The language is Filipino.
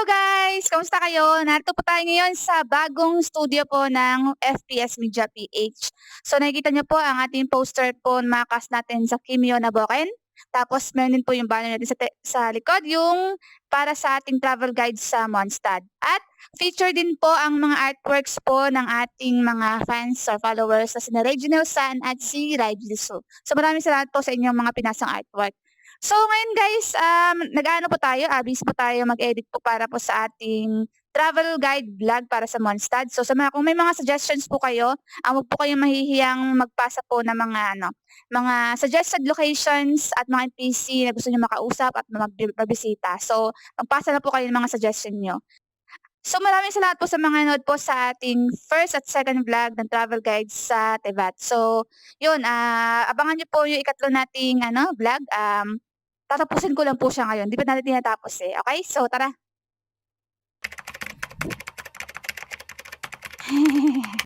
guys! Kamusta kayo? Narito po tayo ngayon sa bagong studio po ng FPS Media PH. So nakikita niyo po ang ating poster po na makas natin sa Kimio na Boken. Tapos meron din po yung banner natin sa, sa likod, yung para sa ating travel guide sa Mondstadt. At feature din po ang mga artworks po ng ating mga fans or followers na sina Reginald San at si Su. So maraming salamat po sa inyong mga pinasang artwork. So ngayon guys, um, nag-ano po tayo, ah, busy po tayo mag-edit po para po sa ating travel guide vlog para sa Mondstadt. So sa mga, kung may mga suggestions po kayo, ah, huwag po kayong mahihiyang magpasa po ng mga ano, mga suggested locations at mga NPC na gusto niyo makausap at mag- magbisita. So magpasa na po kayo ng mga suggestion niyo. So maraming salamat po sa mga nanood po sa ating first at second vlog ng travel guide sa Tevat. So yun, ah, abangan niyo po yung ikatlo nating ano, vlog. Um, tatapusin ko lang po siya ngayon. Di pa natin tinatapos eh. Okay? So, tara.